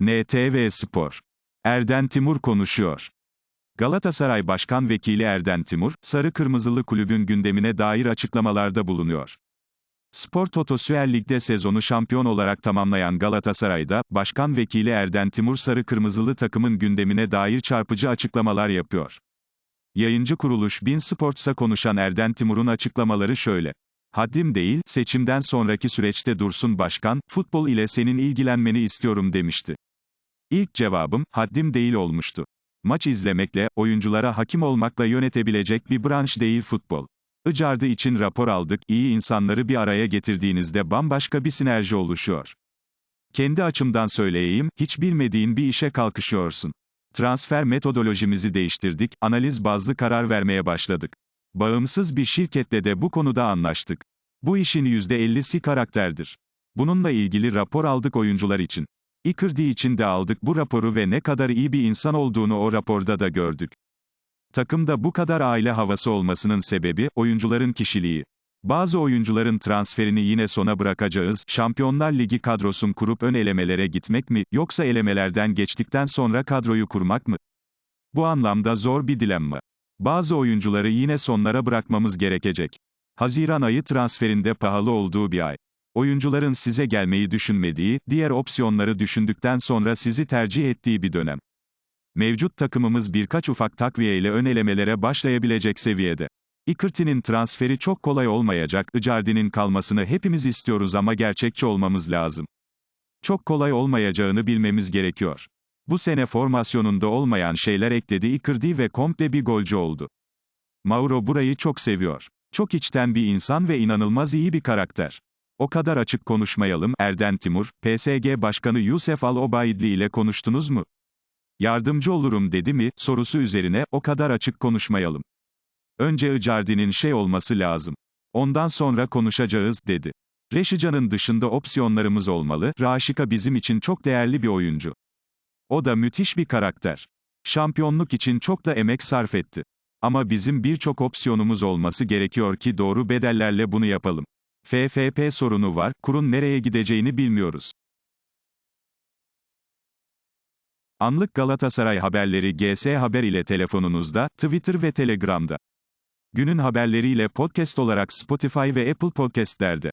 NTV Spor. Erden Timur konuşuyor. Galatasaray Başkan Vekili Erden Timur, Sarı Kırmızılı Kulübün gündemine dair açıklamalarda bulunuyor. Spor Toto Süper Lig'de sezonu şampiyon olarak tamamlayan Galatasaray'da, Başkan Vekili Erden Timur Sarı Kırmızılı takımın gündemine dair çarpıcı açıklamalar yapıyor. Yayıncı kuruluş Bin Sports'a konuşan Erden Timur'un açıklamaları şöyle. Haddim değil, seçimden sonraki süreçte Dursun Başkan, futbol ile senin ilgilenmeni istiyorum demişti. İlk cevabım, haddim değil olmuştu. Maç izlemekle, oyunculara hakim olmakla yönetebilecek bir branş değil futbol. Icardi için rapor aldık, iyi insanları bir araya getirdiğinizde bambaşka bir sinerji oluşuyor. Kendi açımdan söyleyeyim, hiç bilmediğin bir işe kalkışıyorsun. Transfer metodolojimizi değiştirdik, analiz bazlı karar vermeye başladık. Bağımsız bir şirketle de bu konuda anlaştık. Bu işin %50'si karakterdir. Bununla ilgili rapor aldık oyuncular için. Icardi için de aldık bu raporu ve ne kadar iyi bir insan olduğunu o raporda da gördük. Takımda bu kadar aile havası olmasının sebebi, oyuncuların kişiliği. Bazı oyuncuların transferini yine sona bırakacağız, Şampiyonlar Ligi kadrosun kurup ön elemelere gitmek mi, yoksa elemelerden geçtikten sonra kadroyu kurmak mı? Bu anlamda zor bir dilemma. Bazı oyuncuları yine sonlara bırakmamız gerekecek. Haziran ayı transferinde pahalı olduğu bir ay. Oyuncuların size gelmeyi düşünmediği, diğer opsiyonları düşündükten sonra sizi tercih ettiği bir dönem. Mevcut takımımız birkaç ufak takviye ile ön elemelere başlayabilecek seviyede. Icardi'nin transferi çok kolay olmayacak, Icardi'nin kalmasını hepimiz istiyoruz ama gerçekçi olmamız lazım. Çok kolay olmayacağını bilmemiz gerekiyor. Bu sene formasyonunda olmayan şeyler ekledi Icardi ve komple bir golcü oldu. Mauro burayı çok seviyor. Çok içten bir insan ve inanılmaz iyi bir karakter. O kadar açık konuşmayalım, Erden Timur, PSG Başkanı Youssef Al-Obaidli ile konuştunuz mu? Yardımcı olurum dedi mi, sorusu üzerine, o kadar açık konuşmayalım. Önce Icardi'nin şey olması lazım. Ondan sonra konuşacağız, dedi. Reşican'ın dışında opsiyonlarımız olmalı, Raşika bizim için çok değerli bir oyuncu. O da müthiş bir karakter. Şampiyonluk için çok da emek sarf etti. Ama bizim birçok opsiyonumuz olması gerekiyor ki doğru bedellerle bunu yapalım. FFP sorunu var, kurun nereye gideceğini bilmiyoruz. Anlık Galatasaray haberleri GS Haber ile telefonunuzda, Twitter ve Telegram'da. Günün haberleriyle podcast olarak Spotify ve Apple Podcast'lerde.